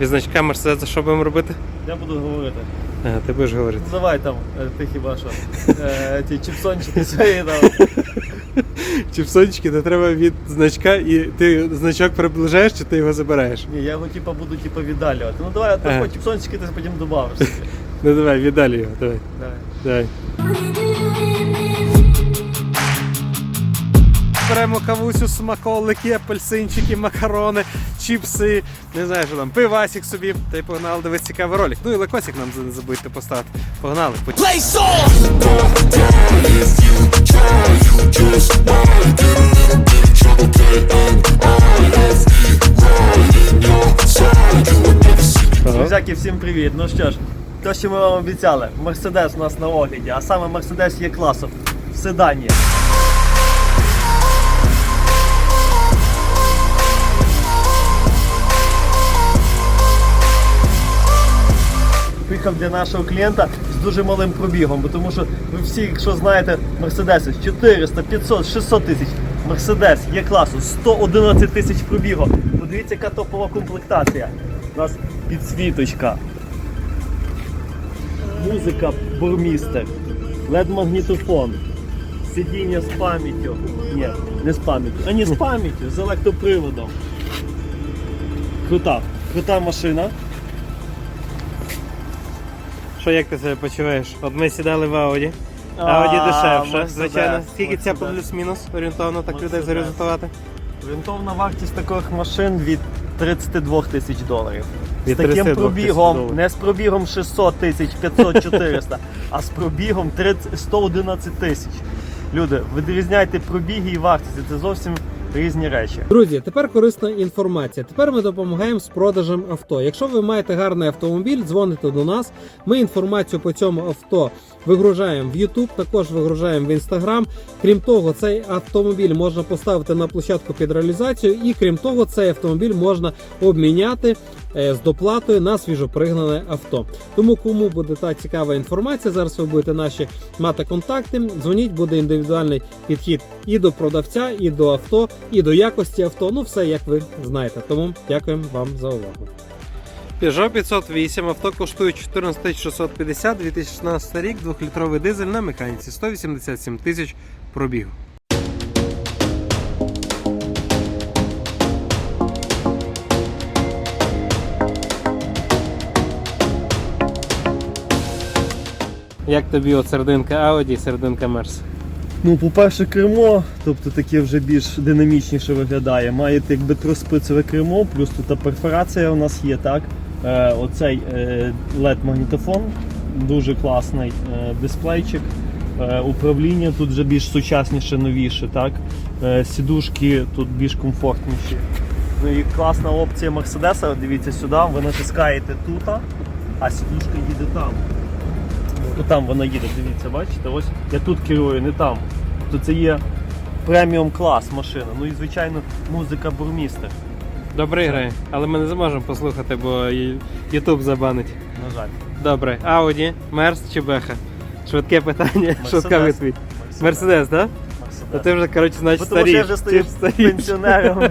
Від значка Мерседеса що будемо робити? Я буду говорити. Ага, ти будеш говорити. Ну давай там, е, ти хіба що. Е, Ті чіпсончики свої там. Чіпсончики, то треба від значка, і ти значок приближаєш чи ти його забираєш? Ні, я його типа буду типа віддалювати. Ну давай, а Ага. чіпсончики ти потім добавиш. Ну давай, віддалі його, давай. Давай. Давай. Беремо кавусю, смаколики, апельсинчики, макарони, чіпси, не знаю, що там, пивасик собі. Та й погнали, дивись цікавий ролик. Ну і лайкосик нам не забудьте поставити. Погнали. Друзяки, всім привіт. Ну що ж, то, що ми вам обіцяли, Мерседес у нас на огляді, а саме Мерседес є класом в седані. Приїхав для нашого клієнта з дуже малим пробігом, бо тому що ви всі, якщо знаєте, Мерседеси 400, 500, 600 тисяч. Мерседес є класу 111 тисяч пробігу. Подивіться, яка топова комплектація. У нас підсвіточка, музика бурмістер, LED-магнітофон, сидіння з пам'яттю. Ні, не з пам'яттю, а ні з пам'яттю, з електроприводом. Крута, крута машина. Що як ти себе почуваєш? От ми сідали в Ауді. Ауді дешевше, звичайно. Скільки ця плюс-мінус орієнтовно так людей зорієнтувати? Орієнтовна вартість таких машин від 32 тисяч доларів. З таким пробігом, не з пробігом 600 тисяч, 500, 400, а з пробігом 111 тисяч. Люди, відрізняйте пробіги і вартість, це зовсім різні речі. Друзі, тепер корисна інформація. Тепер ми допомагаємо з продажем авто. Якщо ви маєте гарний автомобіль, дзвоните до нас. Ми інформацію по цьому авто вигружаємо в YouTube, також вигружаємо в Instagram. Крім того, цей автомобіль можна поставити на площадку під реалізацію, і крім того, цей автомобіль можна обміняти е, з доплатою на свіжопригнане авто. Тому кому буде та цікава інформація, зараз ви будете наші мати контакти. Дзвоніть, буде індивідуальний підхід і до продавця, і до авто, і до якості авто. Ну все як ви знаєте. Тому дякуємо вам за увагу. Peugeot 508 авто коштує 14 650, 2016 рік, 2-літровий дизель на механіці, 187 тисяч пробігу. Як тобі от серединка Audi і серединка Mercedes? Ну, по-перше, кермо, тобто таке вже більш динамічніше виглядає. Маєте якби троспицеве кермо, плюс тут перфорація у нас є, так? Е, оцей е, LED-магнітофон, дуже класний е, дисплейчик. Е, управління тут вже більш сучасніше, новіше, так? Е, сідушки тут більш комфортніші. Ну і класна опція Мерседеса, дивіться сюди, ви натискаєте тут, а сідушка їде там. Ну там вона їде, дивіться, бачите? Ось я тут керую, не там. Тобто це є преміум клас машина. Ну і звичайно музика бурмістер, Добре грає, але ми не зможемо послухати, бо YouTube забанить. на жаль. Добре, Audi, Мерс чи Беха? Швидке питання, швидка відповідь. Мерседес, так? То ти вже, коротше, значить, тому що я вже стою пенсіонером.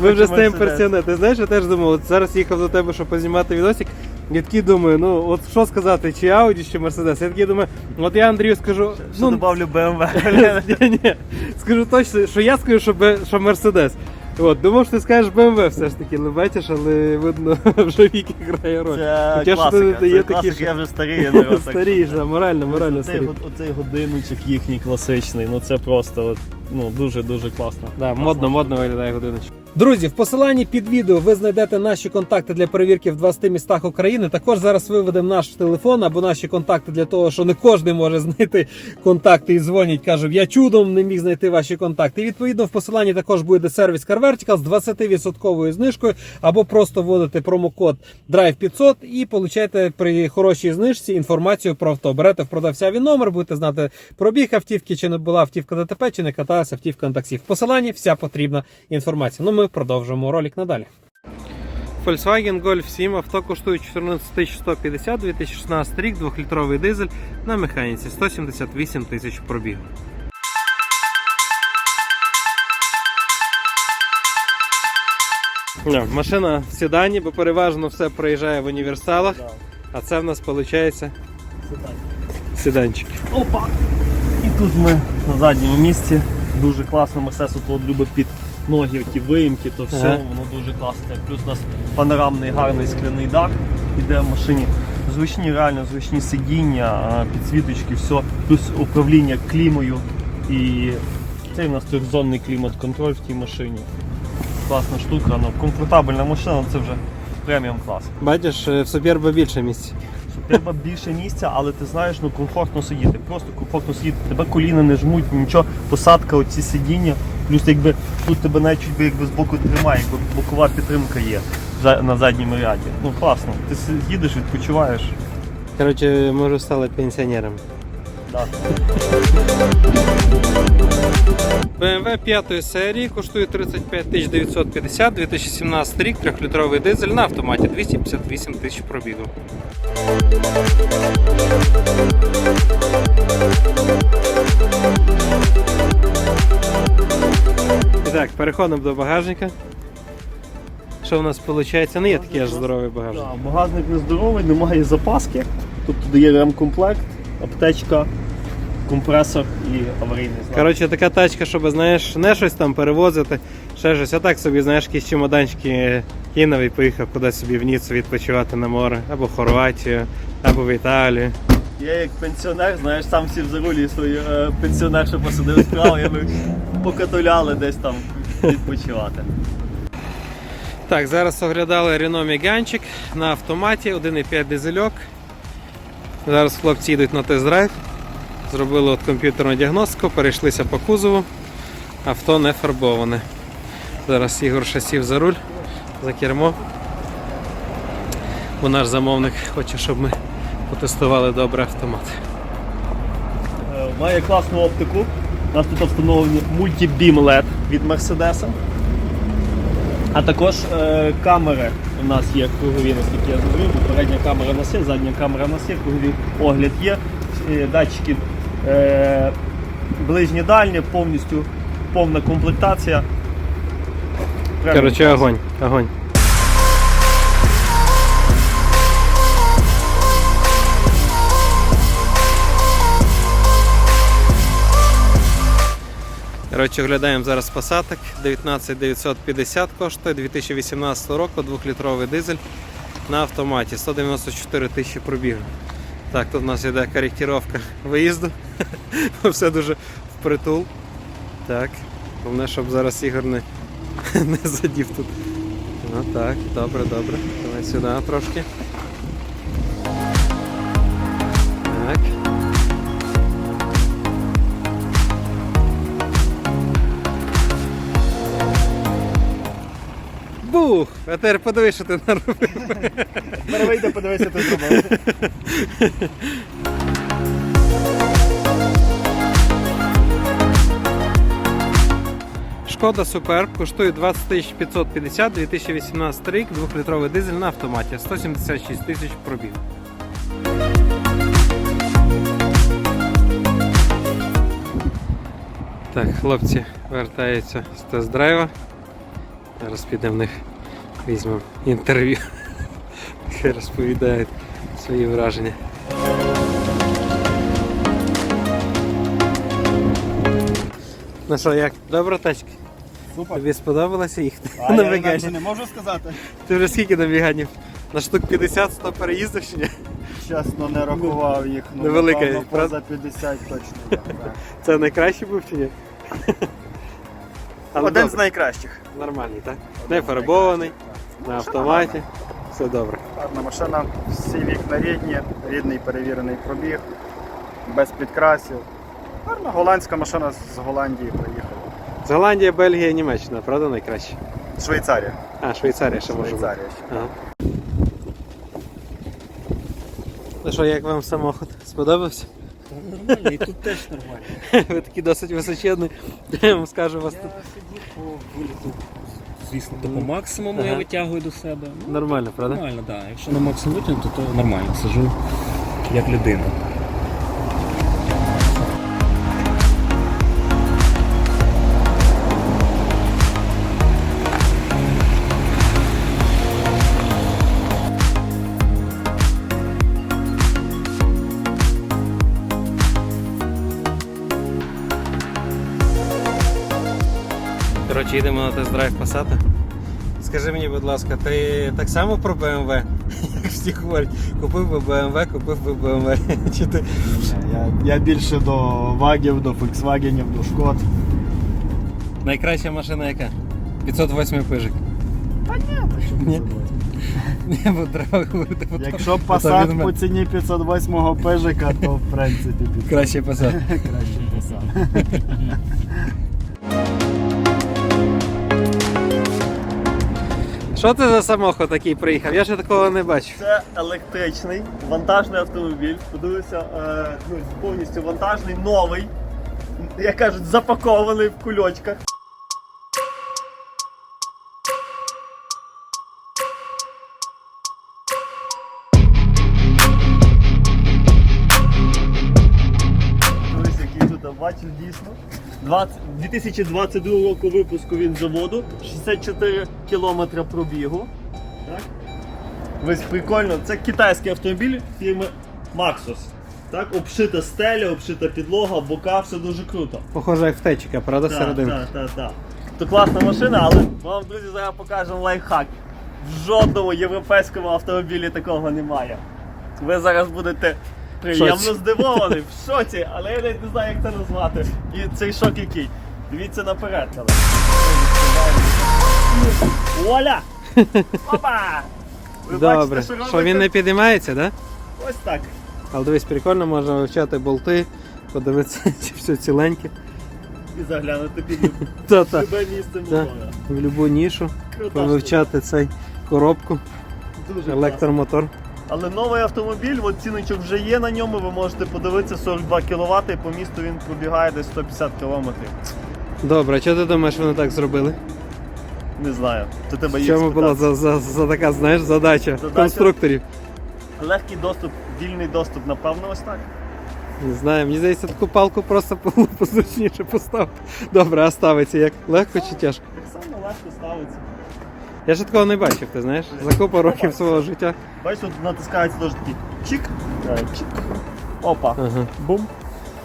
Ми вже стаємо пенсіонером. Ти знаєш, я теж думав, от зараз їхав до тебе, щоб познімати відосик. Я такий думаю, ну от що сказати, чи Audi, чи Mercedes. Я такий думаю, от я Андрію скажу, Що ну добавлю BMW. ні, ні, скажу точно, що я скажу, що, що Mercedes. От, думав, що ти скажеш BMW все ж таки, але бачиш, але видно, вже віки грає роль. Це Хоча класика, це є такі, класика, я вже старий, я народ, так. Старіш, да, морально, морально Оцей, год- оцей годинничок їхній класичний, ну це просто от, ну, дуже-дуже класно. Да, модно, модно виглядає годиночок. Друзі, в посиланні під відео ви знайдете наші контакти для перевірки в 20 містах України. Також зараз виведемо наш телефон або наші контакти для того, що не кожен може знайти контакти і дзвонять. Каже, я чудом не міг знайти ваші контакти. І відповідно в посиланні також буде сервіс Car Vertical з 20% знижкою, або просто вводите промокод Drive 500 і получаєте при хорошій знижці інформацію про авто. Берете в продавця він номер, будете знати пробіг автівки, чи не була автівка ДТП, чи не каталася автівка на таксі. В посиланні вся потрібна інформація. Ну ми продовжуємо ролик надалі. Volkswagen Golf 7 авто коштує 14 150, 2016 рік, 2-літровий дизель на механіці, 178 тисяч пробігу. Ні, машина в седані, бо переважно все проїжджає в універсалах, Да. а це в нас виходить Це седанчик. Опа! І тут ми на задньому місці. Дуже класно, Мерседес тут любить під ноги ті виїмки, то все, Ага. воно дуже класно. Плюс у нас панорамний гарний скляний дах іде в машині. Зручні, реально зручні сидіння, підсвіточки, все, плюс управління клімою. І це у нас трьохзонний клімат-контроль в тій машині. Класна штука, ну, комфортабельна машина, це вже преміум клас. Бачиш, е, в Суперба більше місця. Треба більше місця, але ти знаєш, ну комфортно сидіти. Просто комфортно сидіти. Тебе коліна не жмуть, нічого, посадка, оці сидіння. Плюс якби тут тебе навіть чуть би якби з боку тримає, якби бокова підтримка є на задньому ряді. Ну класно. Ти їдеш, відпочиваєш. Коротше, ми вже стали пенсіонерами. Да. BMW 5 серії коштує 35 950, 2017 рік, 3-літровий дизель на автоматі 258 тисяч пробігу. І переходимо до багажника. Що в нас виходить? Не є такий аж здоровий багажник. Да, багажник нездоровий, немає запаски. Тобто дає ремкомплект, аптечка, компресор і аварійний знак. Коротше, така тачка, щоб знаєш, не щось там перевозити, ще щось, а так собі, знаєш, якісь чемоданчики кинув і поїхав кудись собі в Ніццу відпочивати на море, або в Хорватію, або в Італію. Я як пенсіонер, знаєш, сам сів за рулі свою е, пенсіонершу посадив справа, я ми покатуляли десь там відпочивати. Так, зараз оглядали Renault Megane на автоматі, 1,5 дизельок. Зараз хлопці йдуть на тест-драйв. Зробили от комп'ютерну діагностику, перейшлися по кузову. Авто не фарбоване. Зараз Ігор ще сів за руль, за кермо. Бо наш замовник хоче, щоб ми потестували добре автомат. Е, Має класну оптику. У нас тут встановлені мультибім LED від Мерседеса. А також е, камери у нас є кругові, наскільки я зрозумів. Передня камера у нас є, задня камера у нас є, огляд є. Е, Датчики е, ближні дальні, повністю повна комплектація. Коротше, огонь, огонь. Коротше, оглядаємо зараз посадок. 19950 коштує 2018 року, 2-літровий дизель на автоматі. 194 тисячі пробігу. Так, тут у нас йде коректировка виїзду. Все дуже впритул. Так. Головне, щоб зараз Ігор не, не задів тут. Ну так, добре, добре. Давай сюди трошки. Бух! А тепер подивись, що ти наробив. Перевийде, подивися, ти зробив. Шкода Суперб коштує 20 550 2018 рік, 2-літровий дизель на автоматі, 176 тисяч пробіг. Так, хлопці вертаються з тест-драйва. Зараз підемо в них візьмемо інтерв'ю. Хай розповідають свої враження. Ну що, як? Добра тачка? Супер. Тобі сподобалося їх А на я інакше не можу сказати. Ти вже скільки на Мегані? На штук 50-100 переїздив чи ні? Чесно, не рахував їх. Ну, Невелика, напевно, поза 50 точно. є, так. Це найкращий був чи ні? Але Один з добре, найкращих. нормальний, так? Не фарбований, на автоматі. Все добре. Гарна машина, всі вікна рідні, рідний перевірений пробіг, без підкрасів. Гарна голландська машина з Голландії приїхала. З Голландія, Бельгія, Німеччина, правда найкраще? Швейцарія. А, Швейцарія ще може бути. Швейцарія ще. Ага. Ну що, як вам самохід? Сподобався? Нормально, і тут теж нормально. Ви такі досить височенні. Я вам скажу вас тут. Я сидів по виліту, звісно, то по максимуму Ага. я витягую до себе. Ну, Нормально, правда? Нормально, так. Якщо на максимум витягнути, то нормально. Сижу як людина. Чи йдемо на тест-драйв Passat? Скажи мені, будь ласка, ти так само про BMW? Як всі говорять, купив би BMW, купив би BMW. Чи ти Я, я більше до вагів, до Volkswagen, до Шкод. найкраща машина яка? 508 пижик. Та що Ні. 508. Ні, бо треба говорити. бо Якщо мене. по ціні 508 пежика, то в принципі під... Краще Passat. краще Passat. Що це за самохо такий приїхав? Я ще такого не бачив. Це електричний вантажний автомобіль. Подивися, е, ну, повністю вантажний, новий. Як кажуть, запакований в кульочках. Дивись, який тут бачиш дійсно. 20, 2022 року випуску він заводу, 64 кілометри пробігу. Так? Ось прикольно, це китайський автомобіль фірми Maxus. Так, обшита стеля, обшита підлога, бока, все дуже круто. Похоже, як втечка, правда, Так, серединка? так, так, так. То класна машина, але вам, друзі, зараз покажемо лайфхак. В жодному європейському автомобілі такого немає. Ви зараз будете приємно шоці. здивовані, в шоці, але я навіть не знаю, як це назвати. І цей шок який. Дивіться наперед. але. Оля! Опа! Ви Добре. бачите, Що робиться? він не підіймається. Да? Ось так. Але дивись, прикольно, можна вивчати болти, подивитися, чи все ціленьке. І заглянути під Та-та. любе місце мотора. В будь-яку нішу, Крута повивчати цей коробку. Дуже класно. електромотор. Але новий автомобіль, от ціночок вже є на ньому, ви можете подивитися 42 кВт і по місту він пробігає десь 150 км. Добре, а що ти думаєш, вони так зробили? Не знаю. То тебе В їх чому була за, за, за така, знаєш, задача, Задача? конструкторів? Легкий доступ, вільний доступ, напевно, ось так. Не знаю, мені здається, таку палку просто позручніше поставити. Добре, а ставиться як? Легко чи тяжко? Так само легко ставиться. Я ж такого не бачив, ти знаєш? За купу років свого життя. Бачиш, тут натискається теж такий чик, е, чик. Опа. Ага. Бум.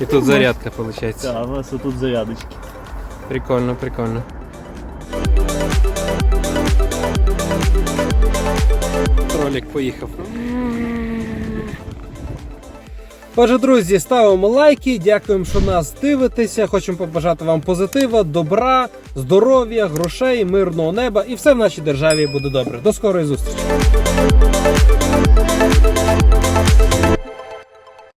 І тут зарядка, виходить. Так, ось тут зарядочки. Прикольно, прикольно. Кролик поїхав. Отже, друзі, ставимо лайки, дякуємо, що нас дивитеся. Хочемо побажати вам позитива, добра, здоров'я, грошей, мирного неба і все в нашій державі буде добре. До скорої зустрічі!